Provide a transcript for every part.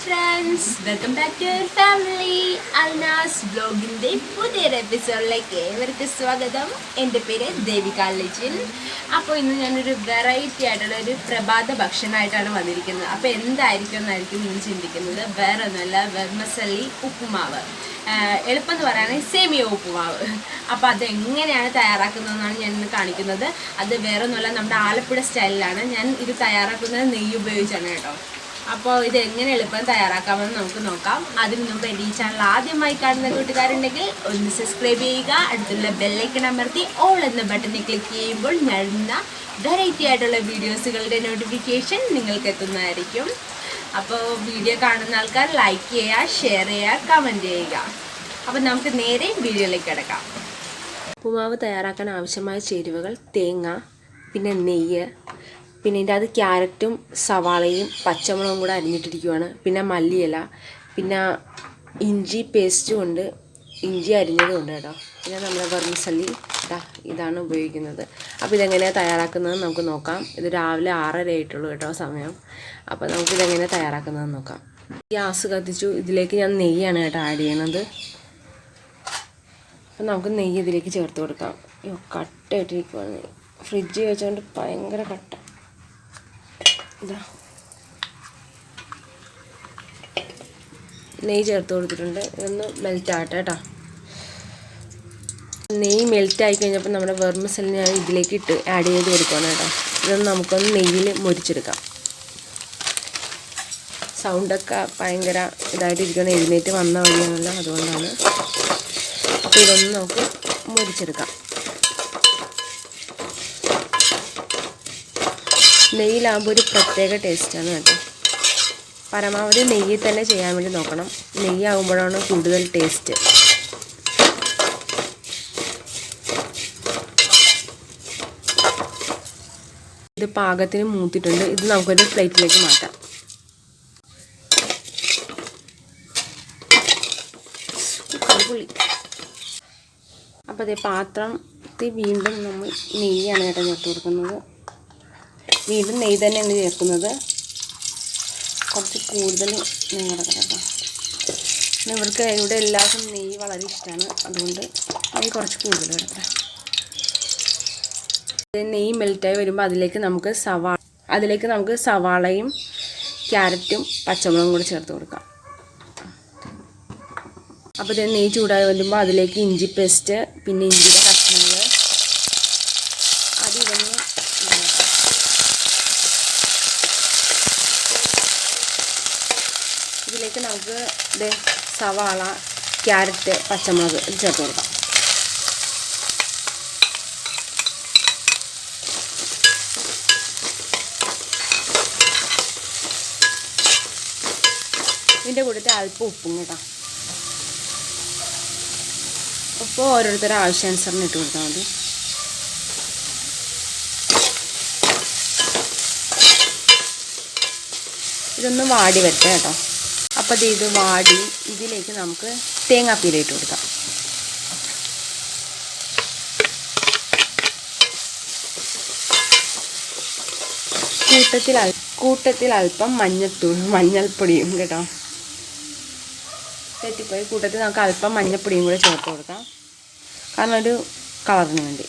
Friends welcome back to family Alnas ബ്ലോഗിന്റെ പുതിയൊരു എപ്പിസോഡിലേക്ക് ഏവർക്ക് സ്വാഗതം. എന്റെ പേര് ദേവിക ലിജിൻ അപ്പോൾ ഇന്ന് ഞാനൊരു വെറൈറ്റി ആയിട്ടുള്ള ഒരു പ്രഭാത ഭക്ഷണമായിട്ടാണ് വന്നിരിക്കുന്നത്. അപ്പോൾ എന്തായിരിക്കും എന്നായിരിക്കും നിങ്ങൾ ചിന്തിക്കുന്നത്? വേറെ ഒന്നുമല്ല വെർമസല്ലി ഉപ്പുമാവ്. എളുപ്പം എന്ന് പറയുകയാണെങ്കിൽ സേമിയ ഉപ്പുമാവ്. അപ്പോൾ അത് എങ്ങനെയാണ് തയ്യാറാക്കുന്നതെന്നാണ് ഞാൻ ഇന്ന് കാണിക്കുന്നത്. അത് വേറെ ഒന്നുമല്ല നമ്മുടെ ആലപ്പുഴ സ്റ്റൈലിലാണ് ഞാൻ ഇത് തയ്യാറാക്കുന്നത് നെയ്യ് ഉപയോഗിച്ചാണ് കേട്ടോ. അപ്പോൾ ഇത് എങ്ങനെ എളുപ്പം തയ്യാറാക്കാമെന്ന് നമുക്ക് നോക്കാം. അതിന് മുമ്പ് എന്റെ ഈ ചാനൽ ആദ്യമായി കാണുന്ന കൂട്ടുകാരുണ്ടെങ്കിൽ ഒന്ന് സബ്സ്ക്രൈബ് ചെയ്യുക അടുത്തുള്ള ബെല്ലൈക്കൺ അമർത്തി ഓൾ എന്ന ബട്ടണിൽ ക്ലിക്ക് ചെയ്യുമ്പോൾ ഞഴുന്ന വെറൈറ്റി ആയിട്ടുള്ള വീഡിയോസുകളുടെ നോട്ടിഫിക്കേഷൻ നിങ്ങൾക്ക് എത്തുന്നതായിരിക്കും. അപ്പോൾ വീഡിയോ കാണുന്ന ആൾക്കാർ ലൈക്ക് ചെയ്യുക ഷെയർ ചെയ്യുക കമന്റ് ചെയ്യുക. അപ്പോൾ നമുക്ക് നേരെ വീഡിയോയിലേക്ക് കിടക്കാം. ഉപ്പുമാവ് തയ്യാറാക്കാൻ ആവശ്യമായ ചേരുവകൾ തേങ്ങ പിന്നെ നെയ്യ് പിന്നെ ഇതിന്റെ അത് ക്യാരറ്റും സവാളയും പച്ചമുളകും കൂടെ അരിഞ്ഞിട്ടിരിക്കുവാണ്. പിന്നെ മല്ലിയില പിന്നെ ഇഞ്ചി പേസ്റ്റും ഉണ്ട്. ഇഞ്ചി അരിഞ്ഞതും ഉണ്ട് കേട്ടോ. പിന്നെ നമ്മുടെ വെർമിസല്ലി ഇതാ ഇതാണ് ഉപയോഗിക്കുന്നത്. അപ്പോൾ ഇതെങ്ങനെയാണ് തയ്യാറാക്കുന്നത് നമുക്ക് നോക്കാം. ഇത് രാവിലെ ആറര ആയിട്ടുള്ളൂ കേട്ടോ സമയം. അപ്പോൾ നമുക്ക് നമുക്കിതെങ്ങനെ തയ്യാറാക്കുന്നതെന്ന് നോക്കാം. ഗ്യാസ് കത്തിച്ചു. ഇതിലേക്ക് ഞാൻ നെയ്യാണ് കേട്ടോ ആഡ് ചെയ്യണത് അപ്പം നമുക്ക് നെയ്യ് ഇതിലേക്ക് ചേർത്ത് കൊടുക്കാം. അയ്യോ കട്ട ഫ്രിഡ്ജ് വെച്ചുകൊണ്ട് ഭയങ്കര കട്ട. നെയ്യ് ചേർത്ത് കൊടുത്തിട്ടുണ്ട്. ഇതൊന്ന് മെൽറ്റ് ആട്ടെ കേട്ടോ. നെയ്യ് മെൽറ്റ് ആയി കഴിഞ്ഞപ്പോൾ നമ്മുടെ വെർമസൽ ഞാൻ ഇതിലേക്ക് ഇട്ട് ആഡ് ചെയ്ത് കൊടുക്കുകയാണ് കേട്ടോ. ഇതൊന്ന് നമുക്കൊന്ന് നെയ്യിൽ മുരിച്ചെടുക്കാം. സൗണ്ടൊക്കെ ഭയങ്കര ഇതായിട്ടിരിക്കണം എഴുന്നേറ്റ് വന്ന വഴിയാണല്ലോ അതുകൊണ്ടാണ്. അപ്പോൾ ഇതൊന്ന് നമുക്ക് മുരിച്ചെടുക്കാം. നെയ്യിലാകുമ്പോൾ ഒരു പ്രത്യേക ടേസ്റ്റാണ് കേട്ടോ. പരമാവധി നെയ്യിൽ തന്നെ ചെയ്യാൻ വേണ്ടി നോക്കണം. നെയ്യാകുമ്പോഴാണ് കൂടുതൽ ടേസ്റ്റ് ഇത് പാകത്തിന് മൂത്തിട്ടുണ്ട്. ഇത് നമുക്കൊരു പ്ലേറ്റിലേക്ക് മാറ്റാം. കറുപുളി അപ്പോൾ അതേ പാത്രത്തിൽ വീണ്ടും നമ്മൾ നെയ്യാണ് കേട്ടോ ചേർത്ത് കൊടുക്കുന്നത്. വീണ്ടും നെയ്യ് തന്നെയാണ് ചേർക്കുന്നത്. കുറച്ച് കൂടുതൽ നെയ്യ് കിടക്കണം കേട്ടോ. ഇവർക്ക് ഇവിടെ എല്ലാവർക്കും നെയ്യ് വളരെ ഇഷ്ടമാണ്. അതുകൊണ്ട് നെയ്യ് കുറച്ച് കൂടുതൽ കിടക്കട്ടെ നെയ് നെയ്യ് മെൽറ്റായി വരുമ്പോൾ അതിലേക്ക് നമുക്ക് സവാള അതിലേക്ക് നമുക്ക് സവാളയും ക്യാരറ്റും പച്ചമുളകും കൂടി ചേർത്ത് കൊടുക്കാം. അപ്പോൾ ഇത് നെയ്യ് ചൂടായി വരുമ്പോൾ അതിലേക്ക് ഇഞ്ചി പേസ്റ്റ് പിന്നെ ഇഞ്ചിയുടെ കഷ്ണങ്ങൾ അത് ഇതൊന്ന് ഇതാക്കാം ഇതിലേക്ക് നമുക്ക് ഇത് സവാള ക്യാരറ്റ് പച്ചമുളക് ചേർത്ത് കൊടുക്കാം. ഇതിന്റെ കൂട്ടത്തിൽ അല്പം ഉപ്പും കേട്ടോ. ഉപ്പ് ഓരോരുത്തരുടെ ആവശ്യാനുസരണം ഇട്ട് കൊടുത്താൽ മതി. ഇതൊന്ന് വാടി വരട്ടെ കേട്ടോ. അപ്പോൾ ഇത് ഇത് വാടി. ഇതിലേക്ക് നമുക്ക് തേങ്ങാപ്പീര ഇട്ട് കൊടുക്കാം. കൂട്ടത്തിൽ അൽ കൂട്ടത്തിൽ അല്പം മഞ്ഞത്തൂളും മഞ്ഞൾപ്പൊടിയും കേട്ടോ. തെറ്റിപ്പോയി. കൂട്ടത്തിൽ നമുക്ക് അല്പം മഞ്ഞൾപ്പൊടിയും കൂടെ ചേർത്ത് കൊടുക്കാം. കാരണം ഒരു കളറിന് വേണ്ടി.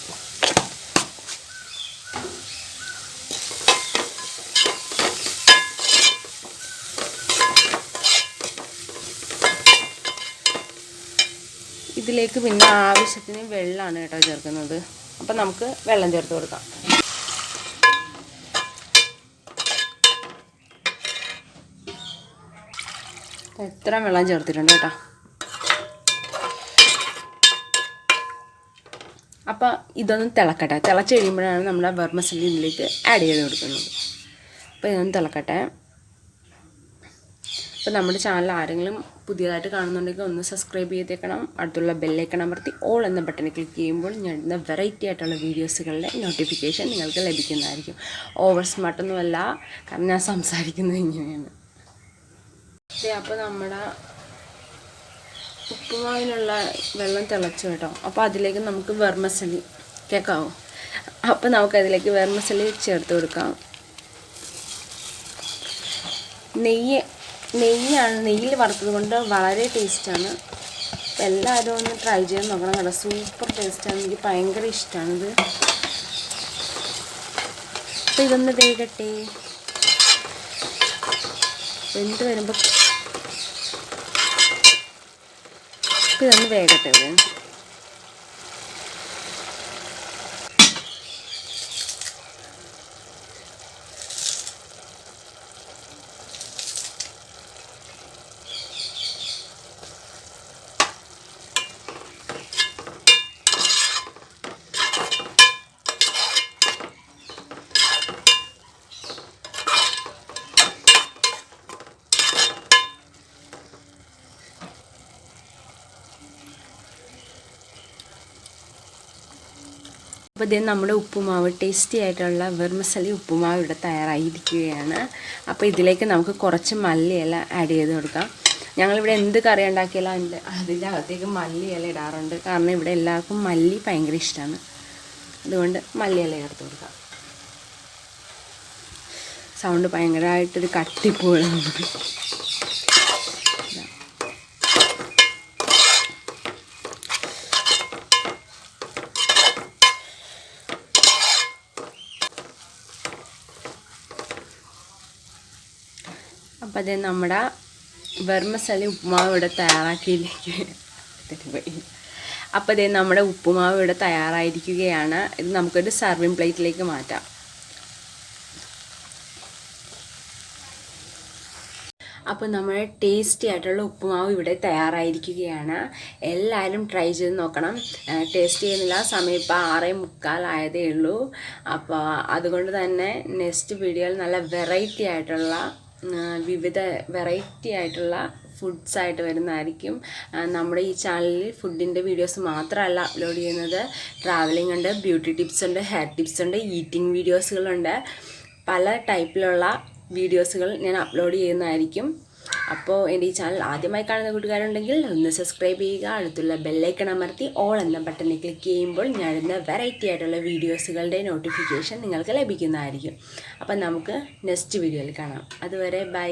ഇതിലേക്ക് പിന്നെ ആവശ്യത്തിന് വെള്ളമാണ് കേട്ടോ ചേർക്കുന്നത്. അപ്പം നമുക്ക് വെള്ളം ചേർത്ത് കൊടുക്കാം. എത്ര വെള്ളം ചേർത്തിട്ടുണ്ട് കേട്ടോ. അപ്പോൾ ഇതൊന്ന് തിളക്കട്ടെ. തിളച്ച് കഴിയുമ്പോഴാണ് നമ്മുടെ വെർമസല്ലി ഇതിലേക്ക് ആഡ് ചെയ്ത് കൊടുക്കുന്നത്. അപ്പോൾ ഇതൊന്ന് തിളക്കട്ടെ. അപ്പോൾ നമ്മുടെ ചാനൽ ആരെങ്കിലും പുതിയതായിട്ട് കാണുന്നുണ്ടെങ്കിൽ ഒന്ന് സബ്സ്ക്രൈബ് ചെയ്തേക്കണം. അടുത്തുള്ള ബെല്ലൈക്കൺ അമർത്തി ഓൾ എന്ന ബട്ടണിൽ ക്ലിക്ക് ചെയ്യുമ്പോൾ ഞാൻ ഇടുന്ന വെറൈറ്റി ആയിട്ടുള്ള വീഡിയോസുകളുടെ നോട്ടിഫിക്കേഷൻ നിങ്ങൾക്ക് ലഭിക്കുന്നതായിരിക്കും. ഓവർ സ്മാർട്ടൊന്നുമല്ല കാരണം ഞാൻ സംസാരിക്കുന്നത് ഇങ്ങനെയാണ്. അപ്പോൾ നമ്മുടെ ഉപ്പുമാവിനുള്ള വെള്ളം തിളച്ചു കേട്ടോ. അപ്പോൾ അതിലേക്ക് നമുക്ക് വെർമസലി കേൾക്കാവോ അപ്പോൾ നമുക്ക് അതിലേക്ക് വെർമസലി ചേർത്ത് കൊടുക്കാം. നെയ്യ് നെയ്യാണ് നെയ്യിൽ വറുത്തത് കൊണ്ട് വളരെ ടേസ്റ്റാണ്. എല്ലാവരും ഒന്ന് ട്രൈ ചെയ്ത് നോക്കണം കേട്ടോ. സൂപ്പർ ടേസ്റ്റാണ് എനിക്ക് ഭയങ്കര ഇഷ്ടമാണിത് അപ്പോൾ ഇതൊന്ന് വേകട്ടെ വെന്ത് വരുമ്പോൾ ഇതൊന്ന് വേകട്ടെ അപ്പോൾ ഇതേ നമ്മുടെ ഉപ്പുമാവ് ടേസ്റ്റി ആയിട്ടുള്ള വെർമസലി ഉപ്പുമാവ് ഇവിടെ തയ്യാറായിരിക്കുകയാണ്. അപ്പോൾ ഇതിലേക്ക് നമുക്ക് കുറച്ച് മല്ലിയില ആഡ് ചെയ്ത് കൊടുക്കാം. ഞങ്ങളിവിടെ എന്ത് കറി ഉണ്ടാക്കിയാലും അതിന്റെ അതിന്റെ അകത്തേക്ക് മല്ലിയില ഇടാറുണ്ട്. കാരണം ഇവിടെ എല്ലാവർക്കും മല്ലി ഭയങ്കര ഇഷ്ടമാണ് അതുകൊണ്ട് മല്ലിയില ചേർത്ത് കൊടുക്കാം. സൗണ്ട് ഭയങ്കരമായിട്ടൊരു കട്ടിപ്പോഴും അപ്പം അത് നമ്മുടെ വെർമസലി ഉപ്പുമാവ് ഇവിടെ തയ്യാറാക്കിയിരിക്കുക അപ്പോൾ അത് നമ്മുടെ ഉപ്പുമാവ് ഇവിടെ തയ്യാറായിരിക്കുകയാണ്. ഇത് നമുക്കൊരു സർവിങ് പ്ലേറ്റിലേക്ക് മാറ്റാം. അപ്പോൾ നമ്മൾ ടേസ്റ്റി ആയിട്ടുള്ള ഉപ്പുമാവ് ഇവിടെ തയ്യാറായിരിക്കുകയാണ്. എല്ലാവരും ട്രൈ ചെയ്ത് നോക്കണം. ടേസ്റ്റ് ചെയ്യുന്നില്ല. സമയം ഇപ്പോൾ ആറേ മുക്കാലായതേ ഉള്ളൂ. അപ്പോൾ അതുകൊണ്ട് തന്നെ നെക്സ്റ്റ് വീഡിയോയിൽ നല്ല വെറൈറ്റി ആയിട്ടുള്ള വിവിധ വെറൈറ്റി ആയിട്ടുള്ള ഫുഡ്സ് ആയിട്ട് വരുന്നതായിരിക്കും. നമ്മുടെ ഈ ചാനലിൽ ഫുഡിന്റെ വീഡിയോസ് മാത്രമല്ല അപ്ലോഡ് ചെയ്യുന്നത്. ട്രാവലിംഗ് ഉണ്ട് ബ്യൂട്ടി ടിപ്സ് ഉണ്ട് ഹെയർ ടിപ്സ് ഉണ്ട് ഈറ്റിംഗ് വീഡിയോസുകളുണ്ട് പല ടൈപ്പിലുള്ള വീഡിയോസുകൾ ഞാൻ അപ്ലോഡ് ചെയ്യുന്നതായിരിക്കും. അപ്പോൾ എന്റെ ഈ ചാനൽ ആദ്യമായി കാണുന്ന കൂട്ടുകാരുണ്ടെങ്കിൽ ഒന്ന് സബ്സ്ക്രൈബ് ചെയ്യുക അടുത്തുള്ള ബെല്ലൈക്കൺ അമർത്തി ഓൾ എന്ന ബട്ടണിൽ ക്ലിക്ക് ചെയ്യുമ്പോൾ ഞാൻ ഞാനിടുന്ന വെറൈറ്റി ആയിട്ടുള്ള വീഡിയോസുകളുടെ നോട്ടിഫിക്കേഷൻ നിങ്ങൾക്ക് ലഭിക്കുന്നതായിരിക്കും. അപ്പം നമുക്ക് നെക്സ്റ്റ് വീഡിയോയിൽ കാണാം. അതുവരെ ബൈ